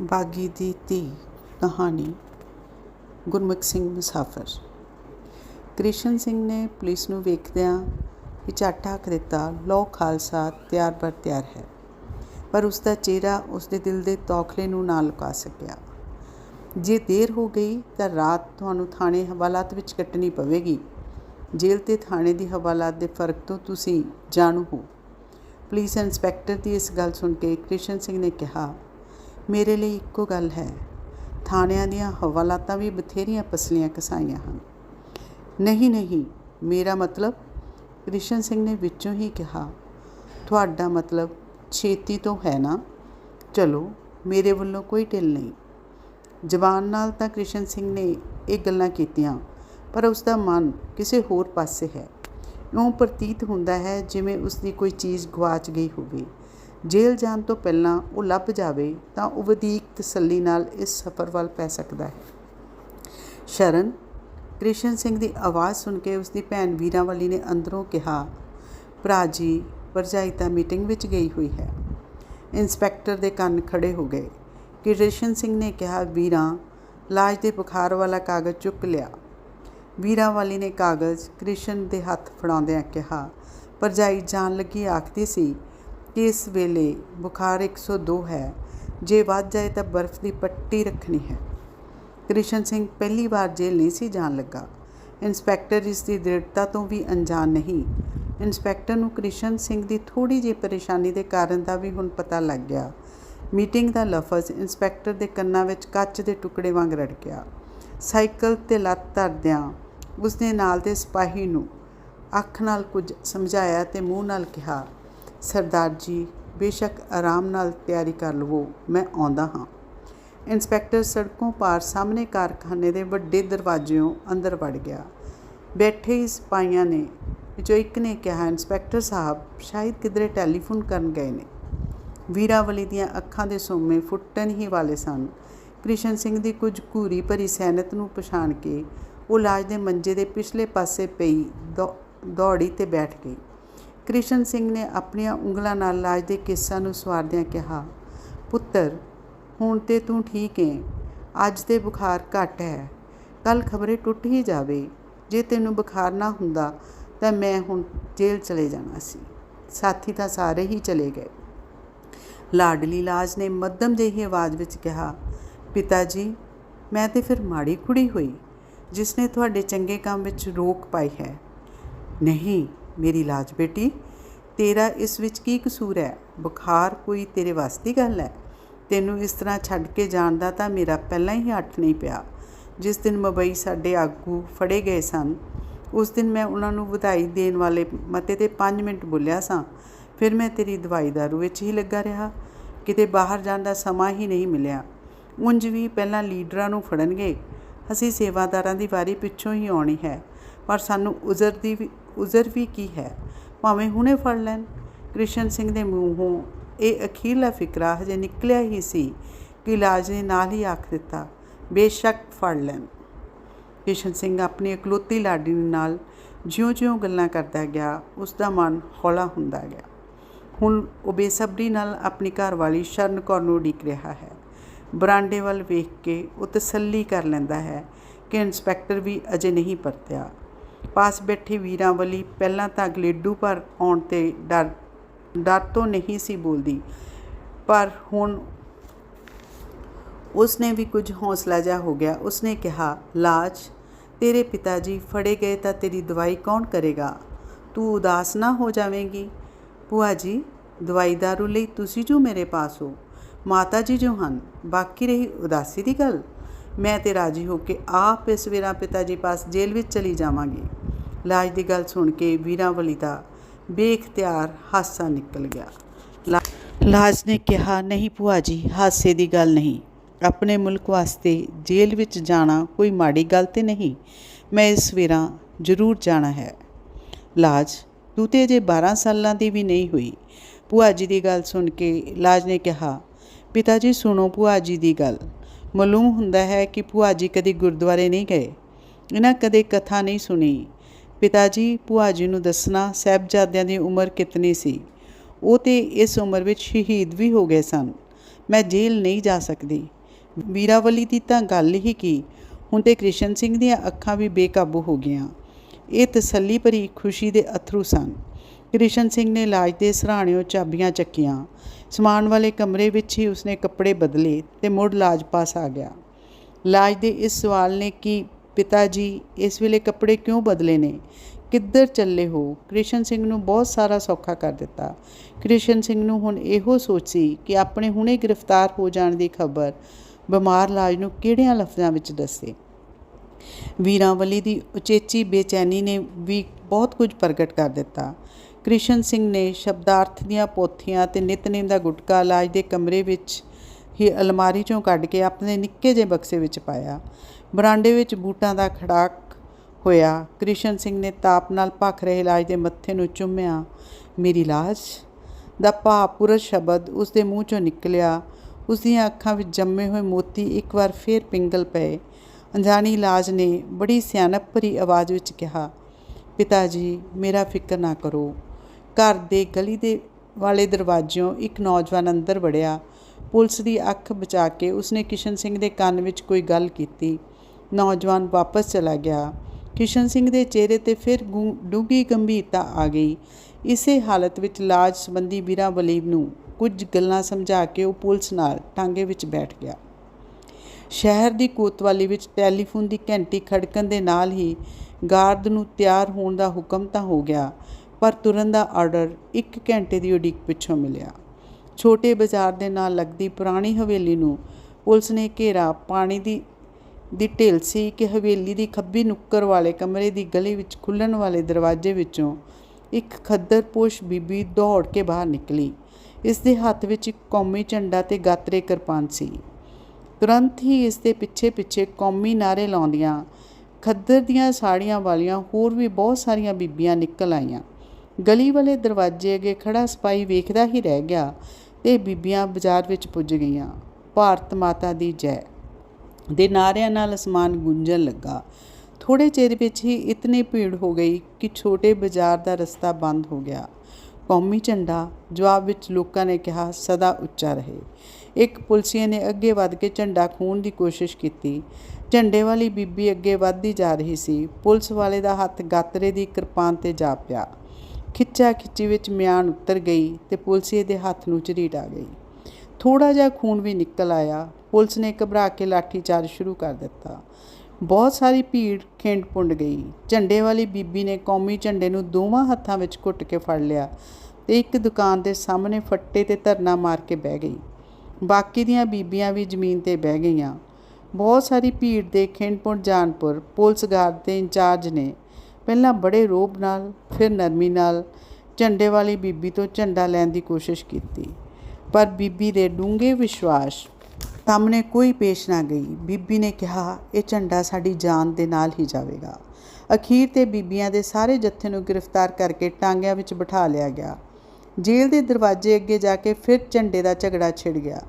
ਬਾਗੀ ਦੀ ਧੀ ਕਹਾਣੀ, ਗੁਰਮੁਖ ਸਿੰਘ ਮੁਸਾਫਰ। ਕ੍ਰਿਸ਼ਨ ਸਿੰਘ ਨੇ ਪੁਲਿਸ ਨੂੰ ਵੇਖਦਿਆਂ ਹੀ ਝੱਟ ਆਖ ਦਿੱਤਾ ਲੋ ਖਾਲਸਾ, ਤਿਆਰ ਬਰ ਤਿਆਰ ਹੈ। ਪਰ ਉਸ ਦਾ ਚਿਹਰਾ ਉਸ ਦੇ ਦਿਲ ਦੇ ਤੌਖਲੇ ਨੂੰ ਨਾ ਲੁਕਾ ਸਕਿਆ। ਜੇ ਦੇਰ ਹੋ ਗਈ ਤਾਂ ਰਾਤ ਤੁਹਾਨੂੰ ਥਾਣੇ ਹਵਾਲਾਤ ਵਿੱਚ ਕੱਟਣੀ ਪਵੇਗੀ। ਜੇਲ੍ਹ ਤੇ ਥਾਣੇ ਦੀ ਹਵਾਲਾਤ ਦੇ ਫ਼ਰਕ ਤੋਂ ਤੁਸੀਂ ਜਾਣੂ ਹੋ। ਪੁਲਿਸ ਇੰਸਪੈਕਟਰ ਦੀ ਇਸ ਗੱਲ ਸੁਣ ਕੇ ਕ੍ਰਿਸ਼ਨ ਸਿੰਘ ਨੇ ਕਿਹਾ ਮੇਰੇ ਲਈ ਇੱਕੋ ਗੱਲ ਹੈ। ਥਾਣਿਆਂ ਦੀਆਂ ਹਵਾਲਾਤਾਂ ਵੀ ਬਥੇਰੀਆਂ ਪਸਲੀਆਂ ਕਸਾਈਆਂ ਹਨ। ਨਹੀਂ ਨਹੀਂ, ਮੇਰਾ ਮਤਲਬ ਕ੍ਰਿਸ਼ਨ ਸਿੰਘ ਨੇ ਵਿੱਚੋਂ ਹੀ ਕਿਹਾ, ਤੁਹਾਡਾ ਮਤਲਬ ਛੇਤੀ ਤੋਂ ਹੈ ਨਾ? ਚਲੋ, ਮੇਰੇ ਵੱਲੋਂ ਕੋਈ ਢਿੱਲ ਨਹੀਂ। ਜ਼ਬਾਨ ਨਾਲ ਤਾਂ ਕ੍ਰਿਸ਼ਨ ਸਿੰਘ ਨੇ ਇਹ ਗੱਲਾਂ ਕੀਤੀਆਂ, ਪਰ ਉਸ ਦਾ ਮਨ ਕਿਸੇ ਹੋਰ ਪਾਸੇ ਹੈ। ਉਹ ਪ੍ਰਤੀਤ ਹੁੰਦਾ ਹੈ ਜਿਵੇਂ ਉਸ ਦੀ ਕੋਈ ਚੀਜ਼ ਗਵਾਚ ਗਈ ਹੋਵੇ। ਜੇਲ੍ਹ ਜਾਣ ਤੋਂ ਪਹਿਲਾਂ ਉਹ ਲੱਭ ਜਾਵੇ ਤਾਂ ਉਹ ਵਧੀਕ ਤਸੱਲੀ ਨਾਲ ਇਸ ਸਫ਼ਰ ਵੱਲ ਪੈ ਸਕਦਾ ਹੈ। ਸ਼ਰਨ, ਕ੍ਰਿਸ਼ਨ ਸਿੰਘ ਦੀ ਆਵਾਜ਼ ਸੁਣ ਕੇ ਉਸ ਦੀ ਭੈਣ ਵੀਰਾਵਲੀ ਨੇ ਅੰਦਰੋਂ ਕਿਹਾ, ਭਰਾ ਜੀ, ਭਰਜਾਈ ਤਾਂ ਮੀਟਿੰਗ ਵਿੱਚ ਗਈ ਹੋਈ ਹੈ। ਇੰਸਪੈਕਟਰ ਦੇ ਕੰਨ ਖੜੇ ਹੋ ਗਏ। ਕ੍ਰਿਸ਼ਨ ਸਿੰਘ ਨੇ ਕਿਹਾ, ਵੀਰਾਂ, ਲਾਜ ਦੇ ਬੁਖਾਰ ਵਾਲਾ ਕਾਗਜ਼ ਚੁੱਕ ਲਿਆ। ਵੀਰਾਵਾਲੀ ਨੇ ਕਾਗਜ਼ ਕ੍ਰਿਸ਼ਨ ਦੇ ਹੱਥ ਫੜਾਉਂਦਿਆਂ ਕਿਹਾ, ਭਰਜਾਈ ਜਾਣ ਲੱਗੀ ਆਖਦੀ ਸੀ ਕਿ ਇਸ ਵੇਲੇ ਬੁਖਾਰ 102 ਹੈ। ਜੇ ਵੱਧ ਜਾਏ ਤਾਂ ਬਰਫ਼ ਦੀ ਪੱਟੀ ਰੱਖਣੀ ਹੈ। ਕ੍ਰਿਸ਼ਨ ਸਿੰਘ ਪਹਿਲੀ ਵਾਰ ਜੇਲ੍ਹ ਨਹੀਂ ਸੀ ਜਾਣ ਲੱਗਾ। ਇੰਸਪੈਕਟਰ ਇਸ ਦੀ ਦ੍ਰਿੜਤਾ ਤੋਂ ਵੀ ਅਣਜਾਣ ਨਹੀਂ। ਇੰਸਪੈਕਟਰ ਨੂੰ ਕ੍ਰਿਸ਼ਨ ਸਿੰਘ ਦੀ ਥੋੜੀ ਜਿਹੀ ਪਰੇਸ਼ਾਨੀ ਦੇ ਕਾਰਨ ਦਾ ਵੀ ਹੁਣ ਪਤਾ ਲੱਗ ਗਿਆ। ਮੀਟਿੰਗ ਦਾ ਲਫ਼ਜ਼ ਇੰਸਪੈਕਟਰ ਦੇ ਕੰਨਾਂ ਵਿੱਚ ਕੱਚ ਦੇ ਟੁਕੜੇ ਵਾਂਗ ਰੜ ਗਿਆ ਸਾਈਕਲ ਤੇ ਲੱਤ ਧਰਦਿਆਂ ਉਸਨੇ ਨਾਲ ਦੇ ਸਿਪਾਹੀ ਨੂੰ ਅੱਖ ਨਾਲ ਕੁਝ ਸਮਝਾਇਆ ਤੇ ਮੂੰਹ ਨਾਲ ਕਿਹਾ ਸਰਦਾਰ ਜੀ, ਬੇਸ਼ੱਕ ਆਰਾਮ ਨਾਲ ਤਿਆਰੀ ਕਰ ਲਵੋ, ਮੈਂ ਆਉਂਦਾ ਹਾਂ। ਇੰਸਪੈਕਟਰ ਸੜਕੋਂ ਪਾਰ ਸਾਹਮਣੇ ਕਾਰਖਾਨੇ ਦੇ ਵੱਡੇ ਦਰਵਾਜ਼ਿਓਂ ਅੰਦਰ ਵੜ ਗਿਆ। ਬੈਠੇ ਹੀ ਸਿਪਾਹੀਆਂ ਨੇ, ਵਿੱਚੋਂ ਇੱਕ ਨੇ ਕਿਹਾ, ਇੰਸਪੈਕਟਰ ਸਾਹਿਬ, ਸ਼ਾਇਦ ਕਿਧਰੇ ਟੈਲੀਫੋਨ ਕਰਨ ਗਏ ਨੇ। ਵੀਰਾਵਲੀ ਦੀਆਂ ਅੱਖਾਂ ਦੇ ਸੋਮੇ ਫੁੱਟਣ ਹੀ ਵਾਲੇ ਸਨ। ਕ੍ਰਿਸ਼ਨ ਸਿੰਘ ਦੀ ਕੁਝ ਘੂਰੀ ਭਰੀ ਸੈਨਤ ਨੂੰ ਪਛਾਣ ਕੇ ਉਹ ਲਾਜ ਦੇ ਮੰਜੇ ਦੇ ਪਿਛਲੇ ਪਾਸੇ ਪਈ ਦੌੜੀ ਤੇ ਬੈਠ ਗਈ। ਕ੍ਰਿਸ਼ਨ ਸਿੰਘ ਨੇ ਆਪਣੀਆਂ ਉਂਗਲਾਂ ਨਾਲ ਲਾਜ ਦੇ ਕੇਸਾਂ ਨੂੰ ਸਵਾਰਦਿਆਂ ਕਿਹਾ, ਪੁੱਤਰ, ਹੁਣ ਤੇ ਤੂੰ ਠੀਕ ਹੈ ਅੱਜ ਤੇ ਬੁਖਾਰ ਘੱਟ ਹੈ। ਕੱਲ ਖਬਰੇ ਟੁੱਟ ਹੀ ਜਾਵੇ। ਜੇ ਤੈਨੂੰ ਬੁਖਾਰ ਨਾ ਹੁੰਦਾ, ਤਾਂ ਮੈਂ ਹੁਣ ਜੇਲ੍ਹ ਚਲੇ ਜਾਣਾ ਸੀ। ਸਾਥੀ ਤਾਂ ਸਾਰੇ ਹੀ ਚਲੇ ਗਏ। ਲਾਡਲੀ ਲਾਜ ਨੇ ਮੱਧਮ ਜਿਹੀ ਆਵਾਜ਼ ਵਿੱਚ ਕਿਹਾ, ਪਿਤਾ ਜੀ, ਮੈਂ ਤੇ ਫਿਰ ਮਾੜੀ ਕੁੜੀ ਹੋਈ ਜਿਸ ਨੇ ਤੁਹਾਡੇ ਚੰਗੇ ਕੰਮ ਵਿੱਚ ਰੋਕ ਪਾਈ ਹੈ। ਨਹੀਂ ਮੇਰੀ ਲਾਜ ਬੇਟੀ, ਤੇਰਾ ਇਸ ਵਿੱਚ ਕੀ ਕਸੂਰ ਹੈ? ਬੁਖਾਰ ਕੋਈ ਤੇਰੇ ਵਾਸਤੇ ਗੱਲ ਹੈ। ਤੈਨੂੰ ਇਸ ਤਰ੍ਹਾਂ ਛੱਡ ਕੇ ਜਾਣ ਦਾ ਤਾਂ ਮੇਰਾ ਪਹਿਲਾਂ ਹੀ ਹੱਥ ਨਹੀਂ ਪਿਆ। ਜਿਸ ਦਿਨ ਮਬਈ ਸਾਡੇ ਆਗੂ ਫੜੇ ਗਏ ਸਨ, ਉਸ ਦਿਨ ਮੈਂ ਉਹਨਾਂ ਨੂੰ ਵਧਾਈ ਦੇਣ ਵਾਲੇ ਮਤੇ ਤੇ 5 ਮਿੰਟ ਬੋਲਿਆ ਸਾਂ। ਫਿਰ ਮੈਂ ਤੇਰੀ ਦਵਾਈ ਦਾਰੂ ਵਿੱਚ ਹੀ ਲੱਗਾ ਰਿਹਾ। ਕਿਤੇ ਬਾਹਰ ਜਾਣ ਦਾ ਸਮਾਂ ਹੀ ਨਹੀਂ ਮਿਲਿਆ। ਉਂਝ ਵੀ ਪਹਿਲਾਂ ਲੀਡਰਾਂ ਨੂੰ ਫੜਨਗੇ। ਅਸੀਂ ਸੇਵਾਦਾਰਾਂ ਦੀ ਵਾਰੀ ਪਿੱਛੋਂ ਹੀ ਆਉਣੀ ਹੈ। ਪਰ ਸਾਨੂੰ ਉਜ਼ਰ ਦੀ ਵੀ ਉਜ਼ਰ ਵੀ ਕੀ ਹੈ? ਭਾਵੇਂ ਹੁਣੇ ਫੜ ਲੈਣ। ਕ੍ਰਿਸ਼ਨ ਸਿੰਘ ਦੇ ਮੂੰਹੋਂ ਇਹ ਅਖੀਰਲਾ ਫਿਕਰਾ ਹਜੇ ਨਿਕਲਿਆ ਹੀ ਸੀ ਕਿ ਇਲਾਜ ਨੇ ਨਾਲ ਹੀ ਆਖ ਦਿੱਤਾ, ਬੇਸ਼ੱਕ ਫੜ ਲੈਣ। ਕ੍ਰਿਸ਼ਨ ਸਿੰਘ ਆਪਣੀ ਇਕਲੌਤੀ ਲਾਡੀ ਨਾਲ ਜਿਉਂ-ਜਿਉਂ ਗੱਲਾਂ ਕਰਦਾ ਗਿਆ ਉਸ ਦਾ ਮਨ ਹੌਲਾ ਹੁੰਦਾ ਗਿਆ। ਹੁਣ ਉਹ ਬੇਸਬਰੀ ਨਾਲ ਆਪਣੀ ਘਰ ਵਾਲੀ ਸ਼ਰਨ ਕੌਰ ਨੂੰ ਉਡੀਕ ਰਿਹਾ ਹੈ। ਬਰਾਂਡੇ ਵੱਲ ਵੇਖ ਕੇ ਉਹ ਤਸੱਲੀ ਕਰ ਲੈਂਦਾ ਹੈ ਕਿ ਇੰਸਪੈਕਟਰ ਵੀ ਅਜੇ ਨਹੀਂ ਪਰਤਿਆ। ਪਾਸ ਬੈਠੀ ਵੀਰਾਵਲੀ ਪਹਿਲਾਂ ਤਾਂ ਗਲੇਡੂ ਪਰ ਆਉਣ ਤੇ ਡਰ ਡਰ ਤੋਂ ਨਹੀਂ ਸੀ ਬੋਲਦੀ। ਪਰ ਹੁਣ ਉਸਨੇ ਵੀ ਕੁਝ ਹੌਸਲਾ ਜਾ ਹੋ ਗਿਆ। ਉਸਨੇ ਕਿਹਾ, ਲਾਜ, ਤੇਰੇ ਪਿਤਾ ਜੀ ਫੜੇ ਗਏ ਤਾਂ ਤੇਰੀ ਦਵਾਈ ਕੌਣ ਕਰੇਗਾ? ਤੂੰ ਉਦਾਸ ਨਾ ਹੋ ਜਾਵੇਂਗੀ? ਭੂਆ ਜੀ, ਦਵਾਈ ਦਾਰੂ ਲਈ ਤੁਸੀਂ ਜੋ ਮੇਰੇ ਪਾਸ ਹੋ। ਮਾਤਾ ਜੀ ਜੋ ਹਨ, ਬਾਕੀ ਰਹੀ ਉਦਾਸੀ ਦੀ ਗੱਲ? ਮੈਂ ਤੇ ਰਾਜੀ ਹੋ ਕੇ ਆਪ ਇਸ ਵੀਰਾਂ ਪਿਤਾ ਜੀ ਪਾਸ ਜੇਲ੍ਹ ਵਿੱਚ ਚਲੀ ਜਾਵਾਂਗੀ। ਲਾਜ ਦੀ ਗੱਲ ਸੁਣ ਕੇ ਵੀਰਾਵਲੀ ਦਾ ਬੇਖਤਿਆਰ ਹਾਸਾ ਨਿਕਲ ਗਿਆ। ਲਾਜ ਨੇ ਕਿਹਾ, ਨਹੀਂ ਭੂਆ ਜੀ, ਹਾਸੇ ਦੀ ਗੱਲ ਨਹੀਂ। ਆਪਣੇ ਮੁਲਕ ਵਾਸਤੇ ਜੇਲ੍ਹ ਵਿੱਚ ਜਾਣਾ ਕੋਈ ਮਾੜੀ ਗੱਲ ਤੇ ਨਹੀਂ। ਮੈਂ ਇਸ ਵੇਰਾ ਜ਼ਰੂਰ ਜਾਣਾ ਹੈ। ਲਾਜ, ਤੂੰ ਤੇ ਜੇ 12 ਸਾਲਾਂ ਦੀ ਵੀ ਨਹੀਂ ਹੋਈ। ਭੂਆ ਜੀ ਦੀ ਗੱਲ ਸੁਣ ਕੇ ਲਾਜ ਨੇ ਕਿਹਾ ਪਿਤਾ ਜੀ ਸੁਣੋ ਭੂਆ ਜੀ ਦੀ ਗੱਲ। ਮਾਲੂਮ ਹੁੰਦਾ ਹੈ ਕਿ ਭੂਆ ਜੀ ਕਦੀ ਗੁਰਦੁਆਰੇ ਨਹੀਂ ਗਏ। ਇਹਨਾਂ ਕਦੇ ਕਥਾ ਨਹੀਂ ਸੁਣੀ। ਪਿਤਾ ਜੀ, ਭੂਆ ਜੀ ਨੂੰ ਦੱਸਣਾ ਸਹਿਬਜ਼ਾਦਿਆਂ ਦੀ ਉਮਰ ਕਿਤਨੀ ਸੀ। ਉਹ ਤੇ ਇਸ ਉਮਰ ਵਿੱਚ ਸ਼ਹੀਦ ਵੀ ਹੋ ਗਏ ਸਨ। ਮੈਂ ਜੇਲ੍ਹ ਨਹੀਂ ਜਾ ਸਕਦੀ। ਵੀਰਾਵਲੀ ਦੀ ਤਾਂ ਗੱਲ ਹੀ ਕੀ? ਹੁਣ ਤੇ ਕ੍ਰਿਸ਼ਨ ਸਿੰਘ ਦੀਆਂ ਅੱਖਾਂ ਵੀ ਬੇਕਾਬੂ ਹੋ ਗਈਆਂ। ਇਹ ਤਸੱਲੀ ਭਰੀ ਖੁਸ਼ੀ ਦੇ ਅਥਰੂ ਸਨ। ਕ੍ਰਿਸ਼ਨ ਸਿੰਘ ਨੇ ਲਾਜ ਦੇ ਸਰਾਣਿਓ ਚਾਬੀਆਂ ਚੱਕੀਆਂ। ਸਮਾਨ ਵਾਲੇ ਕਮਰੇ ਵਿੱਚ ਹੀ ਉਸਨੇ ਕੱਪੜੇ ਬਦਲੇ ਤੇ ਮੁੜ ਲਾਜ ਪਾਸ ਆ ਗਿਆ। ਲਾਜ ਦੇ ਇਸ ਸਵਾਲ ਨੇ ਕਿ ਪਿਤਾ ਜੀ, ਇਸ ਵੇਲੇ ਕੱਪੜੇ ਕਿਉਂ ਬਦਲੇ ਨੇ? ਕਿੱਧਰ ਚੱਲੇ ਹੋ? ਕ੍ਰਿਸ਼ਨ ਸਿੰਘ ਨੂੰ ਬਹੁਤ ਸਾਰਾ ਸੌਖਾ ਕਰ ਦਿੱਤਾ। ਕ੍ਰਿਸ਼ਨ ਸਿੰਘ ਨੂੰ ਹੁਣ ਇਹੋ ਸੋਚ ਸੀ ਕਿ ਆਪਣੇ ਹੁਣੇ ਗ੍ਰਿਫਤਾਰ ਹੋ ਜਾਣ ਦੀ ਖਬਰ ਬਿਮਾਰ ਲਾਜ ਨੂੰ ਕਿਹੜਿਆਂ ਲਫ਼ਜ਼ਾਂ ਵਿੱਚ ਦੱਸੇ। ਵੀਰਾਂਵਲੀ ਦੀ ਉਚੇਚੀ ਬੇਚੈਨੀ ਨੇ ਵੀ ਬਹੁਤ ਕੁਝ ਪ੍ਰਗਟ ਕਰ ਦਿੱਤਾ। ਕ੍ਰਿਸ਼ਨ ਸਿੰਘ ਨੇ ਸ਼ਬਦਾਰਥ ਦੀਆਂ ਪੋਥੀਆਂ ਤੇ ਨਿਤਨੇਮ ਦਾ ਗੁਟਕਾ ਲਾਜ ਦੇ ਕਮਰੇ ਵਿੱਚ ਹੀ ਅਲਮਾਰੀ ਚੋਂ ਕੱਢ ਕੇ ਆਪਣੇ ਨਿੱਕੇ ਜਿਹੇ ਬਕਸੇ ਵਿੱਚ ਪਾਇਆ। ਬਰਾਂਡੇ ਵਿੱਚ ਬੂਟਾਂ ਦਾ ਖੜਾਕ ਹੋਇਆ। ਕ੍ਰਿਸ਼ਨ ਸਿੰਘ ਨੇ ਤਾਪ ਨਾਲ ਭਖ ਰਹੇ ਲਾਜ ਦੇ ਮੱਥੇ ਨੂੰ ਚੁੰਮਿਆ। ਮੇਰੀ ਲਾਜ ਦਾ ਭਾਵਪੂਰਤ ਸ਼ਬਦ ਉਸ ਦੇ ਮੂੰਹ ਚੋਂ ਨਿਕਲਿਆ। ਉਸ ਦੀਆਂ ਅੱਖਾਂ ਵਿੱਚ ਜੰਮੇ ਹੋਏ ਮੋਤੀ ਇੱਕ ਵਾਰ ਫੇਰ ਪਿੰਗਲ ਪਏ। ਅਣਜਾਣੀ ਲਾਜ ਨੇ ਬੜੀ ਸਿਆਣਪ ਭਰੀ ਆਵਾਜ਼ ਵਿੱਚ ਕਿਹਾ, ਪਿਤਾ ਜੀ, ਮੇਰਾ ਫਿਕਰ ਨਾ ਕਰੋ। ਘਰ ਦੇ ਗਲੀ ਦੇ ਵਾਲੇ ਦਰਵਾਜ਼ਿਓਂ ਇੱਕ ਨੌਜਵਾਨ ਅੰਦਰ ਵੜਿਆ। ਪੁਲਿਸ ਦੀ ਅੱਖ ਬਚਾ ਕੇ ਉਸਨੇ ਕਿਸ਼ਨ ਸਿੰਘ ਦੇ ਕੰਨ ਵਿੱਚ ਕੋਈ ਗੱਲ ਕੀਤੀ। ਨੌਜਵਾਨ ਵਾਪਸ ਚਲਾ ਗਿਆ। ਕਿਸ਼ਨ ਸਿੰਘ ਦੇ ਚਿਹਰੇ ਤੇ ਫਿਰ ਗੁੰ- ਡੂੰਘੀ ਗੰਭੀਰਤਾ ਆ ਗਈ। ਇਸੇ ਹਾਲਤ ਵਿੱਚ ਲਾਜ ਸੰਬੰਧੀ ਵੀਰਾ ਬਲੀਬ ਨੂੰ ਕੁਝ ਗੱਲਾਂ ਸਮਝਾ ਕੇ ਉਹ ਪੁਲਿਸ ਨਾਲ ਟਾਂਗੇ ਵਿੱਚ ਬੈਠ ਗਿਆ। ਸ਼ਹਿਰ ਦੀ ਕੋਤਵਾਲੀ ਵਿੱਚ ਟੈਲੀਫੋਨ ਦੀ ਘੰਟੀ ਖੜਕਣ ਦੇ ਨਾਲ ਹੀ ਗਾਰਦ ਨੂੰ ਤਿਆਰ ਹੋਣ ਦਾ ਹੁਕਮ ਤਾਂ ਹੋ ਗਿਆ। ਪਰ ਤੁਰਨ ਦਾ ਆਰਡਰ 1 ਘੰਟੇ ਦੀ ਉਡੀਕ ਪਿੱਛੋਂ ਮਿਲਿਆ। ਛੋਟੇ ਬਾਜ਼ਾਰ ਦੇ ਨਾਲ ਲੱਗਦੀ ਪੁਰਾਣੀ ਹਵੇਲੀ ਨੂੰ ਪੁਲਿਸ ਨੇ ਘੇਰਾ ਪਾਣੀ ਦੀ ਦੀ ਢਿੱਲ ਸੀ ਕਿ ਹਵੇਲੀ ਦੀ ਖੱਬੀ ਨੁੱਕਰ ਵਾਲੇ ਕਮਰੇ ਦੀ ਗਲੀ ਵਿੱਚ ਖੁੱਲਣ ਵਾਲੇ ਦਰਵਾਜ਼ੇ ਵਿੱਚੋਂ ਇੱਕ ਖੱਦਰਪੋਸ਼ ਬੀਬੀ ਦੌੜ ਕੇ ਬਾਹਰ ਨਿਕਲੀ। ਇਸ ਦੇ ਹੱਥ ਵਿੱਚ ਇੱਕ ਕੌਮੀ ਝੰਡਾ ਤੇ ਗਾਤਰੇ ਕਿਰਪਾਨ ਸੀ। ਤੁਰੰਤ ਹੀ ਇਸ ਦੇ ਪਿੱਛੇ-ਪਿੱਛੇ ਕੌਮੀ ਨਾਰੇ ਲਾਉਂਦੀਆਂ ਖੱਦਰ ਦੀਆਂ ਸਾੜੀਆਂ ਵਾਲੀਆਂ ਹੋਰ ਵੀ ਬਹੁਤ ਸਾਰੀਆਂ ਬੀਬੀਆਂ ਨਿਕਲ ਆਈਆਂ। ਗਲੀ ਵਾਲੇ ਦਰਵਾਜ਼ੇ ਅੱਗੇ ਖੜਾ ਸਿਪਾਹੀ ਵੇਖਦਾ ਹੀ ਰਹਿ ਗਿਆ ਤੇ ਬੀਬੀਆਂ ਬਾਜ਼ਾਰ ਵਿੱਚ ਪੁੱਜ ਗਈਆਂ। ਭਾਰਤ ਮਾਤਾ ਦੀ ਜੈ। ਦੇ ਨਾਰਿਆਂ ਨਾਲ ਅਸਮਾਨ ਗੂੰਜਣ ਲੱਗਾ। ਥੋੜੇ ਚਿਰ ਵਿੱਚ ਹੀ ਇਤਨੀ ਭੀੜ ਹੋ ਗਈ ਕਿ ਛੋਟੇ ਬਾਜ਼ਾਰ ਦਾ ਰਸਤਾ ਬੰਦ ਹੋ ਗਿਆ। ਕੌਮੀ ਝੰਡਾ ਜਵਾਬ ਵਿੱਚ ਲੋਕਾਂ ਨੇ ਕਿਹਾ, ਸਦਾ ਉੱਚਾ ਰਹੇ। ਇੱਕ ਪੁਲਸੀਏ ਨੇ ਅੱਗੇ ਵੱਧ ਕੇ ਝੰਡਾ ਖੂਨ ਦੀ ਕੋਸ਼ਿਸ਼ ਕੀਤੀ। ਝੰਡੇ ਵਾਲੀ ਬੀਬੀ ਅੱਗੇ ਵੱਧਦੀ ਜਾ ਰਹੀ ਸੀ। ਪੁਲਿਸ ਵਾਲੇ ਦਾ ਹੱਥ ਗਾਤਰੇ ਦੀ ਕਿਰਪਾਨ ਤੇ ਜਾ ਪਿਆ ਖਿੱਚਾ ਖਿੱਚੀ ਵਿੱਚ ਮਿਆਨ ਉੱਤਰ ਗਈ ਤੇ ਪੁਲਸੀਏ ਦੇ ਹੱਥ ਨੂੰ ਝਰੀਟ ਆ ਗਈ। ਥੋੜਾ ਜਿਹਾ ਖੂਨ ਵੀ ਨਿਕਲ ਆਇਆ। ਪੁਲਿਸ ਨੇ ਘਬਰਾ ਕੇ ਲਾਠੀਚਾਰਜ ਸ਼ੁਰੂ ਕਰ ਦਿੱਤਾ। ਬਹੁਤ ਸਾਰੀ ਭੀੜ ਖਿੰਡ ਪੁੰਡ ਗਈ। ਝੰਡੇ ਵਾਲੀ ਬੀਬੀ ਨੇ ਕੌਮੀ ਝੰਡੇ ਨੂੰ ਦੋਵਾਂ ਹੱਥਾਂ ਵਿੱਚ ਘੁੱਟ ਕੇ ਫੜ ਲਿਆ ਤੇ ਇੱਕ ਦੁਕਾਨ ਦੇ ਸਾਹਮਣੇ ਫੱਟੇ ਤੇ ਧਰਨਾ ਮਾਰ ਕੇ ਬਹਿ ਗਈ। ਬਾਕੀ ਦੀਆਂ ਬੀਬੀਆਂ ਵੀ ਜ਼ਮੀਨ ਤੇ ਬਹਿ ਗਈਆਂ। ਬਹੁਤ ਸਾਰੀ ਭੀੜ ਦੇ ਖਿੰਡ ਪੁੰਡ ਜਾਨਪੁਰ ਪੁਲਿਸ ਗਾਰਡ ਦੇ ਇੰਚਾਰਜ ਨੇ ਪਹਿਲਾਂ ਬੜੇ ਰੋਬ ਨਾਲ, ਫਿਰ ਨਰਮੀ ਨਾਲ ਝੰਡੇ ਵਾਲੀ ਬੀਬੀ ਤੋਂ ਝੰਡਾ ਲੈਣ ਦੀ ਕੋਸ਼ਿਸ਼ ਕੀਤੀ। ਪਰ ਬੀਬੀ ਦੇ ਡੂੰਘੇ ਵਿਸ਼ਵਾਸ ਸਾਹਮਣੇ ਕੋਈ ਪੇਸ਼ ਨਾ ਗਈ। ਬੀਬੀ ਨੇ ਕਿਹਾ, ਇਹ ਝੰਡਾ ਸਾਡੀ ਜਾਨ ਦੇ ਨਾਲ ਹੀ ਜਾਵੇਗਾ। ਅਖੀਰ ਤੇ ਬੀਬੀਆਂ ਦੇ ਸਾਰੇ ਜੱਥੇ ਨੂੰ ਗ੍ਰਿਫਤਾਰ ਕਰਕੇ ਟਾਂਗਿਆਂ ਵਿੱਚ ਬਿਠਾ ਲਿਆ ਗਿਆ। ਜੇਲ੍ਹ ਦੇ ਦਰਵਾਜ਼ੇ ਅੱਗੇ ਜਾ ਕੇ ਫਿਰ ਝੰਡੇ ਦਾ ਝਗੜਾ ਛਿੜ ਗਿਆ।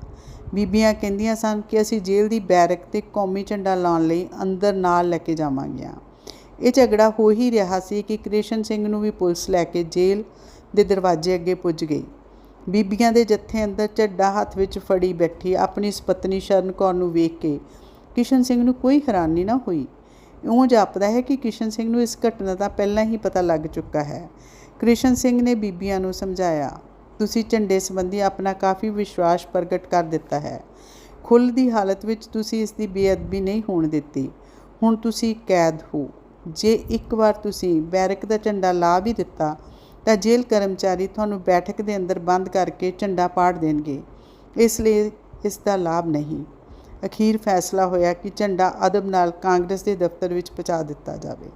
ਬੀਬੀਆਂ ਕਹਿੰਦੀਆਂ ਸਨ ਕਿ ਅਸੀਂ ਜੇਲ੍ਹ ਦੀ ਬੈਰਕ ਤੇ ਕੌਮੀ ਝੰਡਾ ਲਾਉਣ ਲਈ ਅੰਦਰ ਨਾਲ ਲੈ ਕੇ ਜਾਵਾਂਗੀਆਂ। ਇਹ ਝਗੜਾ ਹੋ ਹੀ ਰਿਹਾ ਸੀ ਕਿ ਕ੍ਰਿਸ਼ਨ ਸਿੰਘ ਨੂੰ ਵੀ ਪੁਲਿਸ ਲੈ ਕੇ ਜੇਲ੍ਹ ਦੇ ਦਰਵਾਜ਼ੇ ਅੱਗੇ ਪੁੱਜ ਗਈ। ਬੀਬੀਆਂ ਦੇ ਜੱਥੇ ਅੰਦਰ ਝੱਡਾ ਹੱਥ ਵਿੱਚ ਫੜੀ ਬੈਠੀ ਆਪਣੀ ਸਪਤਨੀ ਸ਼ਰਨ ਕੌਰ ਨੂੰ ਵੇਖ ਕੇ ਕਿਸ਼ਨ ਸਿੰਘ ਨੂੰ ਕੋਈ ਹੈਰਾਨੀ ਨਾ ਹੋਈ। ਇਉਂ ਜਾਪਦਾ ਹੈ ਕਿ ਕਿਸ਼ਨ ਸਿੰਘ ਨੂੰ ਇਸ ਘਟਨਾ ਦਾ ਪਹਿਲਾਂ ਹੀ ਪਤਾ ਲੱਗ ਚੁੱਕਾ ਹੈ। ਕ੍ਰਿਸ਼ਨ ਸਿੰਘ ਨੇ ਬੀਬੀਆਂ ਨੂੰ ਸਮਝਾਇਆ, ਤੁਸੀਂ ਝੰਡੇ ਸੰਬੰਧੀ ਆਪਣਾ ਕਾਫੀ ਵਿਸ਼ਵਾਸ ਪ੍ਰਗਟ ਕਰ ਦਿੱਤਾ ਹੈ। ਖੁੱਲ੍ਹ ਦੀ ਹਾਲਤ ਵਿੱਚ ਤੁਸੀਂ ਇਸ ਦੀ ਬੇਅਦਬੀ ਨਹੀਂ ਹੋਣ ਦਿੱਤੀ। ਹੁਣ ਤੁਸੀਂ ਕੈਦ ਹੋ। ਜੇ ਇੱਕ ਵਾਰ ਤੁਸੀਂ ਬੈਰਕ ਦਾ ਝੰਡਾ ਲਾ ਵੀ ਦਿੱਤਾ, ਤਾਂ ਜੇਲ੍ਹ ਕਰਮਚਾਰੀ ਤੁਹਾਨੂੰ ਬੈਠਕ ਦੇ ਅੰਦਰ ਬੰਦ ਕਰਕੇ ਝੰਡਾ ਪਾੜ ਦੇਣਗੇ। ਇਸ ਲਈ ਇਸ ਦਾ ਲਾਭ ਨਹੀਂ। ਅਖੀਰ ਫੈਸਲਾ ਹੋਇਆ ਕਿ ਝੰਡਾ ਅਦਬ ਨਾਲ ਕਾਂਗਰਸ ਦੇ ਦਫ਼ਤਰ ਵਿੱਚ ਪਹੁੰਚਾ ਦਿੱਤਾ ਜਾਵੇ।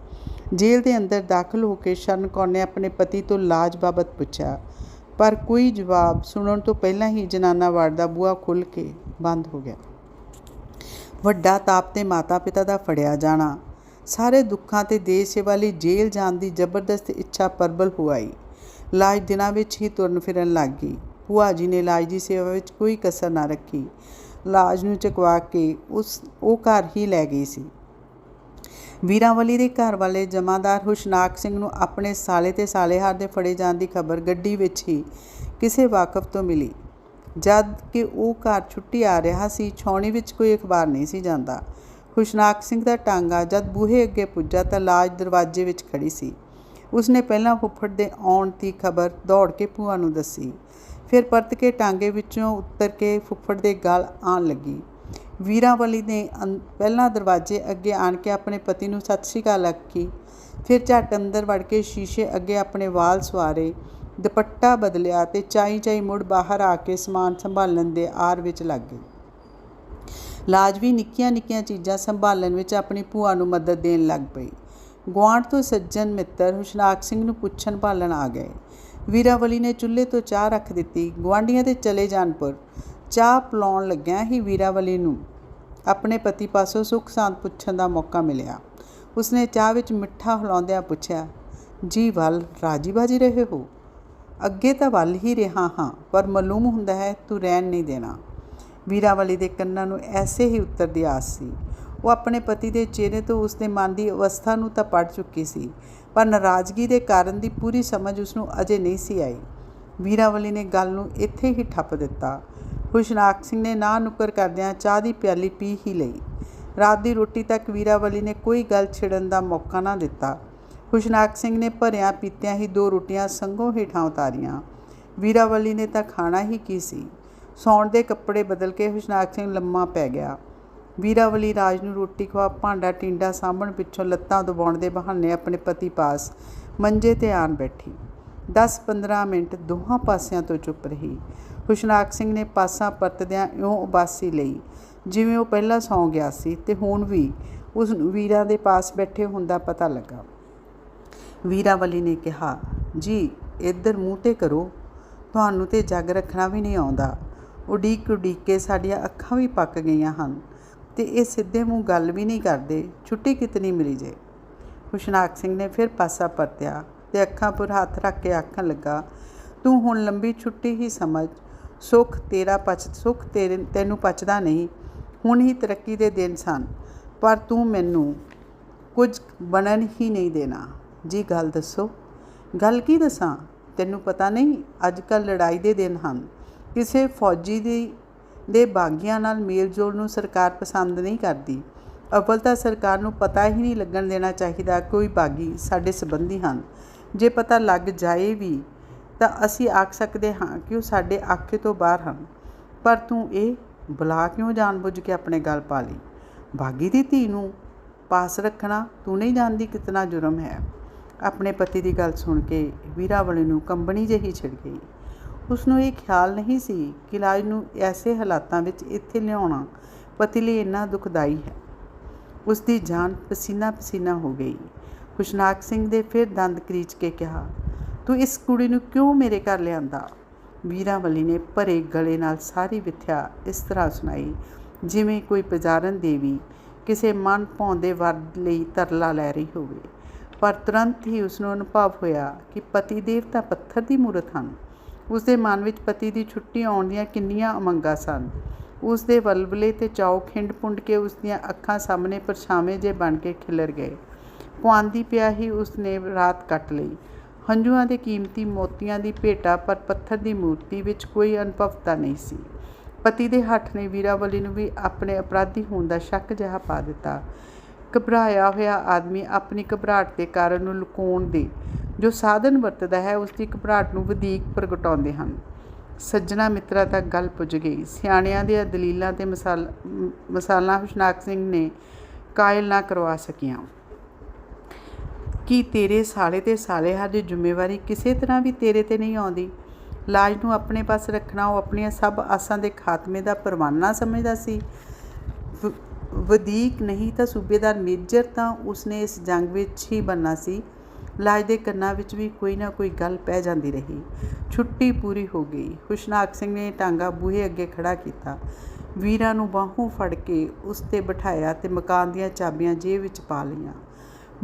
ਜੇਲ੍ਹ ਦੇ ਅੰਦਰ ਦਾਖਲ ਹੋ ਕੇ ਸ਼ਰਨ ਕੌਰ ਨੇ ਆਪਣੇ ਪਤੀ ਤੋਂ ਲਾਜ ਬਾਬਤ ਪੁੱਛਿਆ, ਪਰ ਕੋਈ ਜਵਾਬ ਸੁਣਨ ਤੋਂ ਪਹਿਲਾਂ ਹੀ ਜਨਾਨਾ ਵਾਰਡ ਦਾ ਬੂਹਾ ਖੁੱਲ੍ਹ ਕੇ ਬੰਦ ਹੋ ਗਿਆ। ਵੱਡਾ ਤਾਪ ਤੇ ਮਾਤਾ-ਪਿਤਾ ਦਾ ਫੜਿਆ ਜਾਣਾ ਸਾਰੇ ਦੁੱਖਾਂ ਤੇ ਦੇਸ਼ ਸੇਵਾ ਲਈ ਜੇਲ੍ਹ ਜਾਣ ਦੀ ਜ਼ਬਰਦਸਤ ਇੱਛਾ ਪ੍ਰਬਲ ਹੋ ਆਈ ਲਾਜ ਦਿਨਾਂ ਵਿੱਚ ਹੀ ਤੁਰਨ ਫਿਰਨ ਲੱਗ ਗਈ। ਭੂਆ ਜੀ ਨੇ ਲਾਜ ਦੀ ਸੇਵਾ ਵਿੱਚ ਕੋਈ ਕਸਰ ਨਾ ਰੱਖੀ। ਲਾਜ ਨੂੰ ਚੁਕਵਾ ਕੇ ਉਸ, ਉਹ ਘਰ ਹੀ ਲੈ ਗਈ ਸੀ। ਵੀਰਾਵਲੀ ਦੇ ਘਰ ਵਾਲੇ ਜਮਾਦਾਰ ਹੁਸ਼ਨਾਕ ਸਿੰਘ ਨੂੰ ਆਪਣੇ ਸਾਲੇ ਤੇ ਸਾਲੇਹਾਰ ਦੇ ਫੜੇ ਜਾਣ ਦੀ ਖਬਰ ਗੱਡੀ ਵਿੱਚ ਹੀ ਕਿਸੇ ਵਾਕਫ ਤੋਂ ਮਿਲੀ। ਜਦ ਕਿ ਉਹ ਘਰ ਛੁੱਟੀ ਆ ਰਿਹਾ ਸੀ, ਛਾਉਣੀ ਵਿੱਚ ਕੋਈ ਅਖਬਾਰ ਨਹੀਂ ਸੀ ਜਾਂਦਾ। ਖੁਸ਼ਨਾਕ ਸਿੰਘ ਦਾ ਟਾਂਗਾ ਜਦ ਬੂਹੇ ਅੱਗੇ ਪੁੱਜਾ ਤਾਂ ਲਾਜ ਦਰਵਾਜ਼ੇ ਵਿੱਚ ਖੜੀ ਸੀ। ਉਸਨੇ ਪਹਿਲਾਂ ਫੁੱਫੜ ਦੇ ਆਉਣ ਦੀ ਖਬਰ ਦੌੜ ਕੇ ਭੂਆ ਨੂੰ ਦੱਸੀ। ਫਿਰ ਪਰਤ ਕੇ ਟਾਂਗੇ ਵਿੱਚੋਂ ਉੱਤਰ ਕੇ ਫੁੱਫੜ ਦੇ ਗਲ ਆਣ ਲੱਗੀ। ਵੀਰਾਵਲੀ ਨੇ ਅੰ- ਪਹਿਲਾਂ ਦਰਵਾਜ਼ੇ ਅੱਗੇ ਆਣ ਕੇ ਆਪਣੇ ਪਤੀ ਨੂੰ ਸਤਿ ਸ਼੍ਰੀ ਅਕਾਲ ਆਖੀ। ਫਿਰ ਝੱਟ ਅੰਦਰ ਵੜ ਕੇ ਸ਼ੀਸ਼ੇ ਅੱਗੇ ਆਪਣੇ ਵਾਲ ਸਵਾਰੇ, ਦੁਪੱਟਾ ਬਦਲਿਆ ਤੇ ਚਾਈ ਚਾਈ ਮੁੜ ਬਾਹਰ ਆ ਕੇ ਸਮਾਨ ਸੰਭਾਲਣ ਦੇ ਆਰ ਵਿੱਚ ਲੱਗ ਗਈ। ਲਾਜਵੀ ਨਿੱਕੀਆਂ ਨਿੱਕੀਆਂ ਚੀਜ਼ਾਂ ਸੰਭਾਲਣ ਵਿੱਚ ਆਪਣੀ ਭੂਆ ਨੂੰ ਮਦਦ ਦੇਣ ਲੱਗ ਪਈ। ਗੁਆਂਢ ਤੋਂ ਸੱਜਣ ਮਿੱਤਰ ਹੁਸ਼ਨਾਕ ਸਿੰਘ ਨੂੰ ਪੁੱਛਣ ਭਾਲਣ ਆ ਗਏ। ਵੀਰਾਵਲੀ ਨੇ ਚੁੱਲ੍ਹੇ ਤੋਂ ਚਾਹ ਰੱਖ ਦਿੱਤੀ। ਗੁਆਂਢੀਆਂ ਦੇ ਚਲੇ ਜਾਣ ਪਰ ਚਾਹ ਪਿਲਾਉਣ ਲੱਗਿਆ ਹੀ ਵੀਰਾਵਲੀ ਨੂੰ ਆਪਣੇ ਪਤੀ ਪਾਸੋਂ ਸੁੱਖ ਸ਼ਾਂਤ ਪੁੱਛਣ ਦਾ ਮੌਕਾ ਮਿਲਿਆ। ਉਸਨੇ ਚਾਹ ਵਿੱਚ ਮਿੱਠਾ ਹਿਲਾਉਂਦਿਆਂ ਪੁੱਛਿਆ, ਜੀ ਵੱਲ ਰਾਜੀ ਬਾਜੀ ਰਹੇ ਹੋ? ਅੱਗੇ ਤਾਂ ਵੱਲ ਹੀ ਰਿਹਾ ਹਾਂ, ਪਰ ਮਾਲੂਮ ਹੁੰਦਾ ਹੈ ਤੂੰ ਰਹਿਣ ਨਹੀਂ ਦੇਣਾ। ਵੀਰਾਵਲੀ ਦੇ ਕੰਨਾਂ ਨੂੰ ਐਸੇ ਹੀ ਉੱਤਰ ਦੀ ਆਸ ਸੀ। ਉਹ ਆਪਣੇ ਪਤੀ ਦੇ ਚਿਹਰੇ ਤੋਂ ਉਸਦੇ ਮਨ ਦੀ ਅਵਸਥਾ ਨੂੰ ਤਾਂ ਪੜ ਚੁੱਕੀ ਸੀ, ਪਰ ਨਾਰਾਜ਼ਗੀ ਦੇ ਕਾਰਨ ਦੀ ਪੂਰੀ ਸਮਝ ਉਸ ਨੂੰ ਅਜੇ ਨਹੀਂ ਸੀ ਆਈ। ਵੀਰਾਵਲੀ ਨੇ ਗੱਲ ਨੂੰ ਇੱਥੇ ਹੀ ਠੱਪ ਦਿੱਤਾ। ਖੁਸ਼ਨਾਕ ਸਿੰਘ ਨੇ ਨਾ ਨੁਕਰ ਕਰਦਿਆਂ ਚਾਹ ਦੀ ਪਿਆਲੀ ਪੀ ਹੀ ਲਈ। ਰਾਤ ਦੀ ਰੋਟੀ ਤੱਕ ਵੀਰਾਵਲੀ ਨੇ ਕੋਈ ਗੱਲ ਛਿੜਨ ਦਾ ਮੌਕਾ ਨਾ ਦਿੱਤਾ। ਖੁਸ਼ਨਾਕ ਸਿੰਘ ਨੇ ਭਰਿਆ ਪੀਤਿਆਂ ਹੀ ਦੋ ਰੋਟੀਆਂ ਸੰਗੋਂ ਹੇਠਾਂ ਉਤਾਰੀਆਂ। ਵੀਰਾਵਲੀ ਨੇ ਤਾਂ ਖਾਣਾ ਹੀ ਕੀ ਸੀ? ਸੌਣ ਦੇ ਕੱਪੜੇ ਬਦਲ ਕੇ ਹੁਸ਼ਨਾਕ ਸਿੰਘ ਲੰਮਾ ਪੈ ਗਿਆ। ਵੀਰਾਵਲੀ ਰਾਜ ਨੂੰ ਰੋਟੀ ਖਵਾ ਭਾਂਡਾ ਟਿੰਡਾ ਸਾਂਭਣ ਪਿੱਛੋਂ ਲੱਤਾਂ ਦਬਾਉਣ ਦੇ ਬਹਾਨੇ ਆਪਣੇ ਪਤੀ ਪਾਸ ਮੰਜੇ ਤੇ ਆਣ ਬੈਠੀ। 10-15 ਮਿੰਟ ਦੋਹਾਂ ਪਾਸਿਆਂ ਤੋਂ ਚੁੱਪ ਰਹੀ। ਹੁਸ਼ਨਾਕ ਸਿੰਘ ਨੇ ਪਾਸਾਂ ਪਰਤਦਿਆਂ ਇਉਂ ਉਬਾਸੀ ਲਈ, ਜਿਵੇਂ ਉਹ ਪਹਿਲਾਂ ਸੌਂ ਗਿਆ ਸੀ ਤੇ ਹੁਣ ਵੀ ਉਸ ਨੂੰ ਵੀਰਾਂ ਦੇ ਪਾਸ ਬੈਠੇ ਹੁੰਦਾ ਪਤਾ ਲੱਗਾ। ਵੀਰਾਵਲੀ ਨੇ ਕਿਹਾ, ਜੀ, ਇੱਧਰ ਮੂੰਹ ਤੇ ਕਰੋ। ਤੁਹਾਨੂੰ ਤੇ ਜੱਗ ਰੱਖਣਾ ਵੀ ਨਹੀਂ ਆਉਂਦਾ। ਉਡੀਕ ਉਡੀਕ ਕੇ ਸਾਡੀਆਂ ਅੱਖਾਂ ਵੀ ਪੱਕ ਗਈਆਂ ਹਨ ਤੇ ਇਹ ਸਿੱਧੇ ਮੂੰਹ ਗੱਲ ਵੀ ਨਹੀਂ ਕਰਦੇ, ਛੁੱਟੀ ਕਿਤਨੀ ਮਿਲੀ ਜੇ। ਹੁਸ਼ਨਾਕ ਸਿੰਘ ਨੇ ਫਿਰ ਪਾਸਾ ਪਰਤਿਆ ਤੇ ਅੱਖਾਂ ਪਰ ਹੱਥ ਰੱਖ ਕੇ ਆਖਣ ਲੱਗਾ, ਤੂੰ ਹੁਣ ਲੰਬੀ ਛੁੱਟੀ ਹੀ ਸਮਝ, ਸੁੱਖ ਤੇਰਾ ਪਚ ਸੁੱਖ ਤੇਰੇ, ਤੈਨੂੰ ਪਚਦਾ ਨਹੀਂ, ਹੁਣ ਹੀ ਤਰੱਕੀ ਦੇ ਦਿਨ ਸਨ, ਪਰ ਤੂੰ ਮੈਨੂੰ ਕੁਝ ਬਣਨ ਹੀ ਨਹੀਂ ਦੇਣਾ। ਜੀ ਗੱਲ ਦੱਸੋ, ਗੱਲ ਕੀ ਦੱਸਾਂ? ਤੈਨੂੰ ਪਤਾ ਨਹੀਂ, ਅੱਜ ਕੱਲ ਲੜਾਈ ਦੇ ਦਿਨ ਹਨ ਕਿਸੇ ਫੌਜੀ ਦੀ, ਦੇ ਬਾਗੀਆਂ ਨਾਲ ਮੇਲਜੋਲ ਨੂੰ ਸਰਕਾਰ ਪਸੰਦ ਨਹੀਂ ਕਰਦੀ। ਅਵਲ ਤਾਂ ਸਰਕਾਰ ਨੂੰ ਪਤਾ ਹੀ ਨਹੀਂ ਲੱਗਣ ਦੇਣਾ ਚਾਹੀਦਾ ਕੋਈ ਬਾਗੀ ਸਾਡੇ ਸੰਬੰਧੀ ਹਨ। ਜੇ ਪਤਾ ਲੱਗ ਜਾਏ ਵੀ, ਤਾਂ ਅਸੀਂ ਆਖ ਸਕਦੇ ਹਾਂ ਕਿ ਉਹ ਸਾਡੇ ਆਖੇ ਤੋਂ ਬਾਹਰ ਹਨ। ਪਰ ਤੂੰ ਇਹ ਬੁਲਾ ਕਿਉਂ ਜਾਣਬੁੱਝ ਕੇ ਆਪਣੇ ਗੱਲ ਪਾ ਲਈ? ਬਾਗੀ ਦੀ ਧੀ ਨੂੰ ਪਾਸ ਰੱਖਣਾ ਤੂੰ ਨਹੀਂ ਜਾਣਦੀ ਕਿਤਨਾ ਜੁਰਮ ਹੈ। ਆਪਣੇ ਪਤੀ ਦੀ ਗੱਲ ਸੁਣ ਕੇ ਵੀਰਾਵਲੀ ਨੂੰ ਕੰਬਣੀ ਜਿਹੀ ਛਿੜ ਗਈ। ਉਸ ਨੂੰ ਇਹ ਖਿਆਲ ਨਹੀਂ ਸੀ ਕਿ ਲਾਜ ਨੂੰ ਐਸੇ ਹਾਲਾਤਾਂ ਵਿੱਚ ਇੱਥੇ ਲਿਆਉਣਾ ਪਤੀ ਲਈ ਇੰਨਾ ਦੁਖਦਾਈ ਹੈ। ਉਸ ਦੀ ਜਾਨ ਪਸੀਨਾ ਪਸੀਨਾ ਹੋ ਗਈ। ਖੁਸ਼ਨਾਕ ਸਿੰਘ ਦੇ ਫਿਰ ਦੰਦ ਕਰੀਚ ਕੇ ਕਿਹਾ, ਤੂੰ ਇਸ ਕੁੜੀ ਨੂੰ ਕਿਉਂ ਮੇਰੇ ਘਰ ਲਿਆਂਦਾ? ਵੀਰਾਵਲੀ ਨੇ ਭਰੇ ਗਲੇ ਨਾਲ ਸਾਰੀ ਵਿਥਿਆ ਇਸ ਤਰ੍ਹਾਂ ਸੁਣਾਈ, ਜਿਵੇਂ ਕੋਈ ਪਜਾਰਨ ਦੇਵੀ ਕਿਸੇ ਮਨ ਭਾਉਂਦੇ ਵਰ ਲਈ ਤਰਲਾ ਲੈ ਰਹੀ ਹੋਵੇ। ਪਰ ਤੁਰੰਤ ਹੀ ਉਸ ਨੂੰ ਅਨੁਭਵ ਹੋਇਆ ਕਿ ਪਤੀ ਦੇਵਤਾ ਪੱਥਰ ਦੀ ਮੂਰਤ ਹਨ। ਉਸ ਦੇ ਮਨ ਵਿੱਚ ਪਤੀ ਦੀ ਛੁੱਟੀ ਆਉਣ ਦੀਆਂ ਕਿੰਨੀਆਂ ਉਮੰਗਾਂ ਸਨ। ਉਸ ਦੇ ਵਲਵਲੇ ਤੇ ਚਾਉ ਖਿੰਡ ਪੁੰਡ ਕੇ ਉਸ ਦੀਆਂ ਅੱਖਾਂ ਸਾਹਮਣੇ ਪਰਛਾਵੇਂ ਜੇ ਬਣ ਕੇ ਖਿਲਰ ਗਏ। ਪੁਆਂਦੀ ਪਿਆ ਹੀ ਉਸ ਨੇ ਰਾਤ ਕੱਟ ਲਈ। ਹੰਝੂਆਂ ਦੇ ਕੀਮਤੀ ਮੋਤੀਆਂ ਦੀ ਭੇਟਾ ਪਰ ਪੱਥਰ ਦੀ ਮੂਰਤੀ ਵਿੱਚ ਕੋਈ ਅਨੁਭਵਤਾ ਨਹੀਂ ਸੀ। ਪਤੀ ਦੇ ਹੱਥ ਨੇ ਵੀਰਾਵਲੀ ਨੂੰ ਵੀ ਆਪਣੇ ਅਪਰਾਧੀ ਹੋਣ ਦਾ ਸ਼ੱਕ ਜਿਹਾ ਪਾ ਦਿੱਤਾ। ਘਬਰਾਇਆ ਹੋਇਆ ਆਦਮੀ ਆਪਣੀ ਘਬਰਾਹਟ ਦੇ ਕਾਰਨ ਨੂੰ ਲੁਕਾਉਣ ਦੇ ਜੋ ਸਾਧਨ ਵਰਤਦਾ ਹੈ, ਉਸ ਦੀ ਘਬਰਾਹਟ ਨੂੰ ਵਧੇਕ ਪ੍ਰਗਟਾਉਂਦੇ ਹਨ। ਸੱਜਣਾ ਮਿੱਤਰਾ ਤੱਕ ਗੱਲ ਪੁੱਜ ਗਈ। ਸਿਆਣਿਆਂ ਦੀਆਂ ਦਲੀਲਾਂ ਤੇ ਮਸਾਲ, ਮਸਾਲਾਂ ਹੁਸ਼ਨਾਕ ਸਿੰਘ ਨੇ ਕਾਇਲ ਨਾ ਕਰਵਾ ਸਕੀਆਂ। ਕਿ ਤੇਰੇ ਸਾਲੇ ਤੇ ਸਾਲੇਹਾ ਦੀ ਜ਼ਿੰਮੇਵਾਰੀ ਕਿਸੇ ਤਰ੍ਹਾਂ ਵੀ ਤੇਰੇ ਤੇ ਨਹੀਂ ਆਉਂਦੀ? ਲਾਜ ਨੂੰ ਆਪਣੇ ਪਾਸ ਰੱਖਣਾ, ਉਹ ਆਪਣੀਆਂ ਸਭ ਆਸਾਂ ਦੇ ਖਾਤਮੇ ਦਾ ਪਰਵਾਨਾ ਸਮਝਦਾ ਸੀ। ਵਧੀਕ ਨਹੀਂ ਤਾਂ ਸੂਬੇਦਾਰ ਮੇਜਰ ਤਾਂ ਉਸਨੇ ਇਸ ਜੰਗ ਵਿੱਚ ਹੀ ਬੰਨਾ ਸੀ। ਲਾਜ ਦੇ ਕੰਨਾਂ ਵਿੱਚ ਵੀ ਕੋਈ ਨਾ ਕੋਈ ਗੱਲ ਪੈ ਜਾਂਦੀ ਰਹੀ। ਛੁੱਟੀ ਪੂਰੀ ਹੋ ਗਈ। ਹੁਸ਼ਨਾਕ ਸਿੰਘ ਨੇ ਟਾਂਗਾ ਬੂਹੇ ਅੱਗੇ ਖੜਾ ਕੀਤਾ। ਵੀਰਾਂ ਨੂੰ ਬਾਹੋਂ ਫੜ ਕੇ ਉਸ ਤੇ ਬਿਠਾਇਆ ਤੇ ਮਕਾਨ ਦੀਆਂ ਚਾਬੀਆਂ ਜੇਬ ਵਿੱਚ ਪਾ ਲਈਆਂ।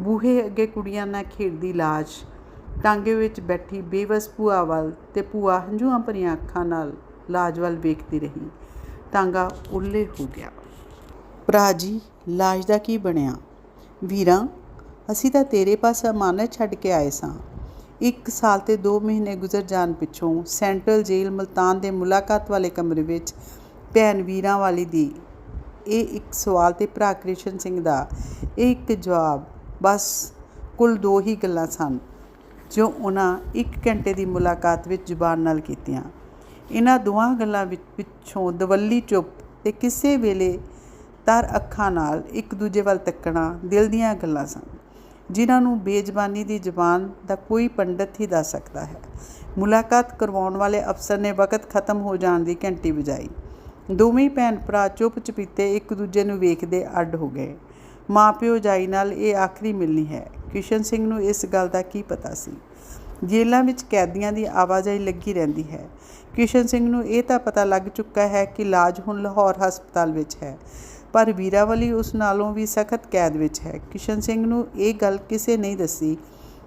ਬੂਹੇ ਅੱਗੇ ਕੁੜੀਆਂ ਨਾਲ ਖੇਡਦੀ ਲਾਸ਼ ਟਾਂਗੇ ਵਿੱਚ ਬੈਠੀ ਬੇਵਸ ਭੂਆ ਵੱਲ ਤੇ ਭੂਆ ਹੰਝੂਆਂ ਭਰੀਆਂ ਅੱਖਾਂ ਨਾਲ ਲਾਜ ਵੱਲ ਵੇਖਦੀ ਰਹੀ। ਟਾਂਗਾ ਉੱਲੇ ਹੋ ਗਿਆ। ਭਰਾ ਜੀ ਲਾਸ਼ ਦਾ ਕੀ ਬਣਿਆ? ਵੀਰਾਂ, ਅਸੀਂ ਤਾਂ ਤੇਰੇ ਪਾਸ ਅਮਾਨਤ ਛੱਡ ਕੇ ਆਏ ਸਾਂ। ਇੱਕ ਸਾਲ ਤੇ 2 ਮਹੀਨੇ ਗੁਜ਼ਰ ਜਾਣ ਪਿੱਛੋਂ ਸੈਂਟਰਲ ਜੇਲ੍ਹ ਮਲਤਾਨ ਦੇ ਮੁਲਾਕਾਤ ਵਾਲੇ ਕਮਰੇ ਵਿੱਚ ਭੈਣ ਵੀਰਾਂ ਵਾਲੀ ਦੀ, ਇਹ ਇੱਕ ਸਵਾਲ ਤੇ ਭਰਾ ਕ੍ਰਿਸ਼ਨ ਸਿੰਘ ਦਾ, ਇਹ ਇੱਕ ਜਵਾਬ, ਬਸ ਕੁੱਲ ਦੋ ਹੀ ਗੱਲਾਂ ਸਨ, ਜੋ ਉਹਨਾਂ ਇੱਕ ਘੰਟੇ ਦੀ ਮੁਲਾਕਾਤ ਵਿੱਚ ਜ਼ੁਬਾਨ ਨਾਲ ਕੀਤੀਆਂ। ਇਹਨਾਂ ਦੋਹਾਂ ਗੱਲਾਂ ਵਿੱਚ ਪਿੱਛੋਂ ਦਵੱਲੀ ਚੁੱਪ ਤੇ ਕਿਸੇ ਵੇਲੇ ਤਰ ਅੱਖਾਂ ਨਾਲ ਇੱਕ ਦੂਜੇ ਵੱਲ ਤੱਕਣਾ ਦਿਲ ਦੀਆਂ ਗੱਲਾਂ ਸਨ, ਜਿਨ੍ਹਾਂ ਨੂੰ ਬੇਜ਼ਬਾਨੀ ਦੀ ਜ਼ੁਬਾਨ ਦਾ ਕੋਈ ਪੰਡਤ ਹੀ ਦੱਸ ਸਕਦਾ ਹੈ। ਮੁਲਾਕਾਤ ਕਰਵਾਉਣ ਵਾਲੇ ਅਫਸਰ ਨੇ ਵਕਤ ਖਤਮ ਹੋ ਜਾਣ ਦੀ ਘੰਟੀ ਵਜਾਈ। ਦੋਵੇਂ ਭੈਣ ਭਰਾ ਚੁੱਪ ਚਪੀਤੇ ਇੱਕ ਦੂਜੇ ਨੂੰ ਵੇਖਦੇ ਅੱਡ ਹੋ ਗਏ। ਮਾਪਿਓ ਜਾਈ ਨਾਲ ਇਹ ਆਖਰੀ ਮਿਲਣੀ ਹੈ, ਕਿਸ਼ਨ ਸਿੰਘ ਨੂੰ ਇਸ ਗੱਲ ਦਾ ਕੀ ਪਤਾ ਸੀ? ਜੇਲ੍ਹਾਂ ਵਿੱਚ ਕੈਦੀਆਂ ਦੀ ਆਵਾਜਾਈ ਲੱਗੀ ਰਹਿੰਦੀ ਹੈ। ਕਿਸ਼ਨ ਸਿੰਘ ਨੂੰ ਇਹ ਤਾਂ ਪਤਾ ਲੱਗ ਚੁੱਕਾ ਹੈ ਕਿ ਇਲਾਜ ਹੁਣ ਲਾਹੌਰ ਹਸਪਤਾਲ ਵਿੱਚ ਹੈ। ਪਰ ਵੀਰਾਵਲੀ ਉਸ ਨਾਲੋਂ ਵੀ ਸਖਤ ਕੈਦ ਵਿੱਚ ਹੈ। ਕਿਸ਼ਨ ਸਿੰਘ ਨੂੰ ਇਹ ਗੱਲ ਕਿਸੇ ਨਹੀਂ ਦੱਸੀ,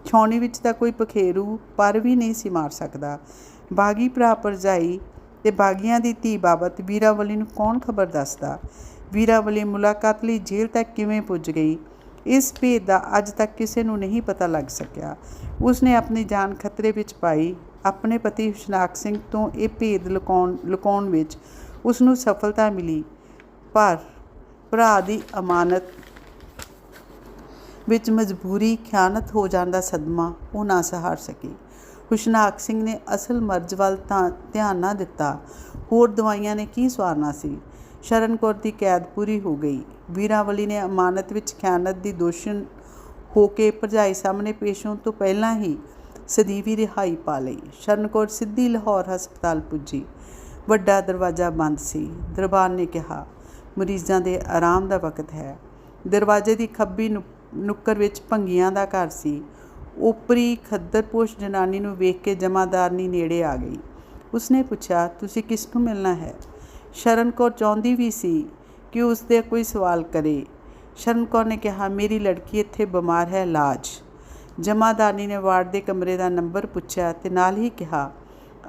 ਛਾਉਣੀ ਵਿੱਚ ਤਾਂ ਕੋਈ ਪਖੇਰੂ ਪਰ ਵੀ ਨਹੀਂ ਸੀ ਮਾਰ ਸਕਦਾ। ਬਾਗੀ ਭਰਾ ਭਰਜਾਈ ਤੇ ਬਾਗੀਆਂ ਦੀ ਧੀ ਬਾਬਤ ਵੀਰਾਵਲੀ ਨੂੰ ਕੌਣ ਖਬਰ ਦੱਸਦਾ? ਵੀਰਾਵਲੀ ਮੁਲਾਕਾਤ ਲਈ ਜੇਲ੍ਹ ਤੱਕ ਕਿਵੇਂ ਪੁੱਜ ਗਈ? ਇਸ ਭੇਦ ਦਾ ਅੱਜ ਤੱਕ ਕਿਸੇ ਨੂੰ ਨਹੀਂ ਪਤਾ ਲੱਗ ਸਕਿਆ। ਉਸਨੇ ਆਪਣੀ ਜਾਨ ਖਤਰੇ ਵਿੱਚ ਪਾਈ। ਆਪਣੇ ਪਤੀ ਹੁਸ਼ਨਾਕ ਸਿੰਘ ਤੋਂ ਇਹ ਭੇਦ ਲੁਕਾਉਣ ਲੁਕਾਉਣ ਵਿੱਚ ਉਸ ਨੂੰ ਸਫਲਤਾ ਮਿਲੀ। ਪਰ ਭਰਾ ਦੀ ਅਮਾਨਤ ਵਿੱਚ ਮਜਬੂਰੀ ਖਿਆਨਤ ਹੋ ਜਾਣ ਦਾ ਸਦਮਾ ਉਹ ਨਾ ਸਹਾਰ ਸਕੀ। ਹੁਸ਼ਨਾਕ ਸਿੰਘ ਨੇ ਅਸਲ ਮਰਜ਼ ਵੱਲ ਤਾਂ ਧਿਆਨ ਨਾ ਦਿੱਤਾ। ਹੋਰ ਦਵਾਈਆਂ ਨੇ ਕੀ ਸਵਾਰਨਾ ਸੀ? ਸ਼ਰਨ ਕੌਰ ਦੀ ਕੈਦ ਪੂਰੀ ਹੋ ਗਈ। ਵੀਰਾਵਲੀ ਨੇ ਅਮਾਨਤ ਵਿੱਚ ਖਿਆਨਤ ਦੀ ਦੋਸ਼ਣ ਹੋ ਕੇ ਭਰਜਾਈ ਸਾਹਮਣੇ ਪੇਸ਼ ਹੋਣ ਤੋਂ ਪਹਿਲਾਂ ਹੀ ਸਦੀਵੀ ਰਿਹਾਈ ਪਾ ਲਈ। ਸ਼ਰਨ ਕੌਰ ਸਿੱਧੀ ਲਾਹੌਰ ਹਸਪਤਾਲ ਪੁੱਜੀ। ਵੱਡਾ ਦਰਵਾਜ਼ਾ ਬੰਦ ਸੀ। ਦਰਬਾਰ ਨੇ ਕਿਹਾ ਮਰੀਜ਼ਾਂ ਦੇ ਆਰਾਮ ਦਾ ਵਕਤ ਹੈ। ਦਰਵਾਜ਼ੇ ਦੀ ਖੱਬੀ ਨੁ- ਨੁੱਕਰ ਵਿੱਚ ਭੰਗੀਆਂ ਦਾ ਘਰ ਸੀ। ਉਪਰੀ ਖੱਦਰਪੋਸ਼ ਜਨਾਨੀ ਨੂੰ ਵੇਖ ਕੇ ਜਮਾਦਾਰਨੀ ਨੇੜੇ ਆ ਗਈ। ਉਸਨੇ ਪੁੱਛਿਆ, ਤੁਸੀਂ ਕਿਸ ਨੂੰ ਮਿਲਣਾ ਹੈ? ਸ਼ਰਨ ਕੌਰ ਚਾਹੁੰਦੀ ਵੀ ਸੀ ਕਿ ਉਸ ਦੇ ਕੋਈ ਸਵਾਲ ਕਰੇ। ਸ਼ਰਨ ਕੌਰ ਨੇ ਕਿਹਾ, ਮੇਰੀ ਲੜਕੀ ਇੱਥੇ ਬਿਮਾਰ ਹੈ ਇਲਾਜ ਜਮਾਦਾਰਨੀ ਨੇ ਵਾਰਡ ਦੇ ਕਮਰੇ ਦਾ ਨੰਬਰ ਪੁੱਛਿਆ ਤੇ ਨਾਲ ਹੀ ਕਿਹਾ,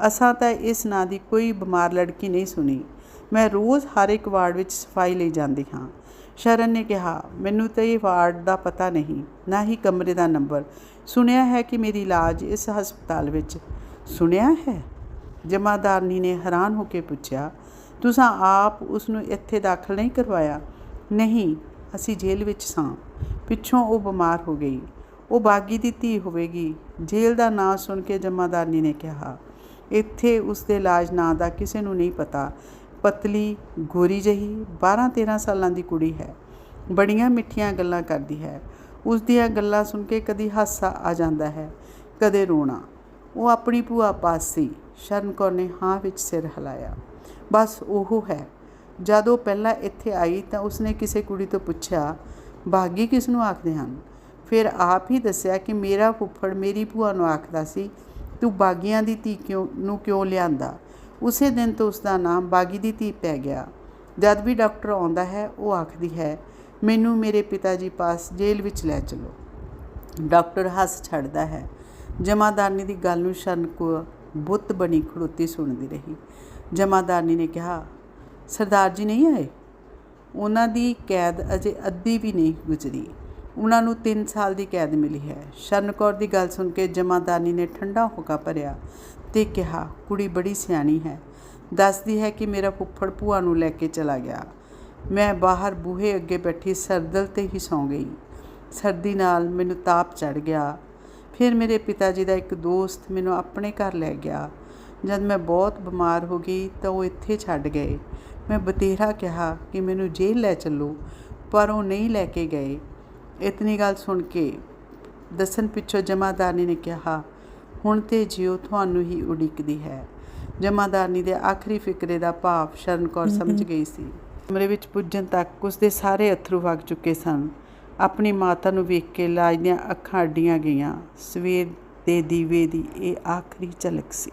ਅਸਾਂ ਤਾਂ ਇਸ ਨਾਂ ਦੀ ਕੋਈ ਬਿਮਾਰ ਲੜਕੀ ਨਹੀਂ ਸੁਣੀ। ਮੈਂ ਰੋਜ਼ ਹਰ ਇੱਕ ਵਾਰਡ ਵਿੱਚ ਸਫ਼ਾਈ ਲਈ ਜਾਂਦੀ ਹਾਂ। ਸ਼ਰਨ ਨੇ ਕਿਹਾ, ਮੈਨੂੰ ਤਾਂ ਇਹ ਵਾਰਡ ਦਾ ਪਤਾ ਨਹੀਂ, ਨਾ ਹੀ ਕਮਰੇ ਦਾ ਨੰਬਰ। ਸੁਣਿਆ ਹੈ ਕਿ ਮੇਰੀ ਇਲਾਜ ਇਸ ਹਸਪਤਾਲ ਵਿੱਚ। ਸੁਣਿਆ ਹੈ? ਜਮਾਦਾਰਨੀ ਨੇ ਹੈਰਾਨ ਹੋ ਕੇ ਪੁੱਛਿਆ, ਤੁਸੀਂ ਆਪ ਉਸ ਨੂੰ ਇੱਥੇ ਦਾਖਲ ਨਹੀਂ ਕਰਵਾਇਆ? ਨਹੀਂ, ਅਸੀਂ ਜੇਲ੍ਹ ਵਿੱਚ ਸਾਂ। ਪਿੱਛੋਂ ਉਹ ਬਿਮਾਰ ਹੋ ਗਈ। ਉਹ ਬਾਗੀ ਦੀ ਧੀ ਹੋਵੇਗੀ। ਜੇਲ੍ਹ ਦਾ ਨਾਂ ਸੁਣ ਕੇ ਜਮਾਦਾਰਨੀ ਨੇ ਕਿਹਾ, ਇੱਥੇ ਉਸ ਦੇ ਇਲਾਜ ਨਾਂ ਦਾ ਕਿਸੇ ਨੂੰ ਨਹੀਂ ਪਤਾ। ਪਤਲੀ, ਗੋਰੀ ਜਹੀ 12-13 ਸਾਲਾਂ ਦੀ ਕੁੜੀ ਹੈ। ਬੜੀਆਂ ਮਿੱਠੀਆਂ ਗੱਲਾਂ ਕਰਦੀ ਹੈ। ਉਸ ਦੀਆਂ ਗੱਲਾਂ ਸੁਣ ਕੇ ਕਦੀ ਹਾਸਾ ਆ ਜਾਂਦਾ ਹੈ, ਕਦੇ ਰੋਣਾ। ਉਹ ਆਪਣੀ ਭੂਆ ਪਾਸ ਸੀ ਸ਼ਰਨ ਕੌਰ ਨੇ ਹਾਂ ਵਿੱਚ ਸਿਰ ਹਿਲਾਇਆ। ਬਸ ਉਹ ਹੈ। ਜਦੋਂ ਪਹਿਲਾਂ ਇੱਥੇ ਆਈ ਤਾਂ ਉਸਨੇ ਕਿਸੇ ਕੁੜੀ ਤੋਂ ਪੁੱਛਿਆ ਬਾਗੀ ਕਿਸ ਨੂੰ ਆਖਦੇ ਹਨ? ਫਿਰ ਆਪ ਹੀ ਦੱਸਿਆ ਕਿ, ਮੇਰਾ ਫੁੱਫੜ ਮੇਰੀ ਭੂਆ ਨੂੰ ਆਖਦਾ ਸੀ, ਤੂੰ ਬਾਗੀਆਂ ਦੀ ਧੀ ਕਿਉਂ ਨੂੰ ਕਿਉਂ ਲਿਆਂਦਾ? ਉਸੇ ਦਿਨ ਤੋਂ ਉਸ ਦਾ ਨਾਮ ਬਾਗੀ ਦੀ ਧੀ ਪੈ ਗਿਆ। ਜਦ ਵੀ ਡਾਕਟਰ ਆਉਂਦਾ ਹੈ, ਉਹ ਆਖਦੀ ਹੈ, ਮੈਨੂੰ ਮੇਰੇ ਪਿਤਾ ਜੀ ਪਾਸ ਜੇਲ੍ਹ ਵਿੱਚ ਲੈ ਚਲੋ। ਡਾਕਟਰ ਹੱਸ ਛੱਡਦਾ ਹੈ। ਜਮਾਦਾਰਨੀ ਦੀ ਗੱਲ ਨੂੰ ਸ਼ਰਨ ਕੋ ਬੁੱਤ ਬਣੀ ਖੜੋਤੀ ਸੁਣਦੀ ਰਹੀ। ਜਮਾਦਾਰਨੀ ਨੇ ਕਿਹਾ, ਸਰਦਾਰ ਜੀ ਨਹੀਂ ਆਏ? ਉਹਨਾਂ ਦੀ ਕੈਦ ਅਜੇ ਅੱਧੀ ਵੀ ਨਹੀਂ ਗੁਜ਼ਰੀ। ਉਹਨਾਂ ਨੂੰ 3 ਸਾਲ ਦੀ ਕੈਦ ਮਿਲੀ ਹੈ। ਸ਼ਰਨ ਕੌਰ ਦੀ ਗੱਲ ਸੁਣ ਕੇ ਜਮਾਦਾਰਨੀ ਨੇ ਠੰਡਾ ਹੋਕਾ ਭਰਿਆ। ਤੇ ਕਿਹਾ, ਕੁੜੀ ਬੜੀ ਸਿਆਣੀ ਹੈ। ਦੱਸਦੀ ਹੈ ਕਿ ਮੇਰਾ ਫੁੱਫੜ ਭੂਆ ਨੂੰ ਲੈ ਕੇ ਚਲਾ ਗਿਆ। ਮੈਂ ਬਾਹਰ ਬੂਹੇ ਅੱਗੇ ਬੈਠੀ ਸਰਦਲ ਤੇ ਹੀ ਸੌਂ ਗਈ। ਸਰਦੀ ਨਾਲ ਮੈਨੂੰ ਤਾਪ ਚੜ ਗਿਆ। ਫਿਰ ਮੇਰੇ ਪਿਤਾ ਜੀ ਦਾ ਇੱਕ ਦੋਸਤ ਮੈਨੂੰ ਆਪਣੇ ਘਰ ਲੈ ਗਿਆ। ਜਦ ਮੈਂ ਬਹੁਤ ਬਿਮਾਰ ਹੋ ਗਈ ਤਾਂ ਉਹ ਇੱਥੇ ਛੱਡ ਗਏ। ਮੈਂ ਬਤੇਰਾ ਕਿਹਾ ਕਿ ਮੈਨੂੰ ਜੇਲ੍ਹ ਲੈ ਚੱਲੋ, ਪਰ ਉਹ ਨਹੀਂ ਲੈ ਕੇ ਗਏ। ਇਤਨੀ ਗੱਲ ਸੁਣ ਕੇ ਦੱਸਣ ਪਿੱਛੋਂ ਜਮਾਦਾਰਨੀ ਨੇ ਕਿਹਾ ਹੁਣ ਤੇ ਜਿਉ ਤੁਹਾਨੂੰ ਹੀ ਉਡੀਕਦੀ ਹੈ। ਜਮਾਦਾਰਨੀ ਦੇ ਆਖਰੀ ਫਿਕਰੇ ਦਾ ਭਾਵ ਸ਼ਰਨ ਕੌਰ ਸਮਝ ਗਈ ਸੀ। ਕਮਰੇ ਵਿੱਚ ਪੁੱਜਣ ਤੱਕ ਉਸ ਦੇ ਸਾਰੇ ਅਥਰੂ ਵਗ ਚੁੱਕੇ ਸਨ। ਆਪਣੀ ਮਾਤਾ ਨੂੰ ਵੇਖ ਕੇ ਲਾਜ ਦੀਆਂ ਅੱਖਾਂ ਅੱਡੀਆਂ ਗਈਆਂ। ਸਵੇਰ ਦੇ ਦੀਵੇ ਦੀ ਇਹ ਆਖਰੀ ਝਲਕ ਸੀ।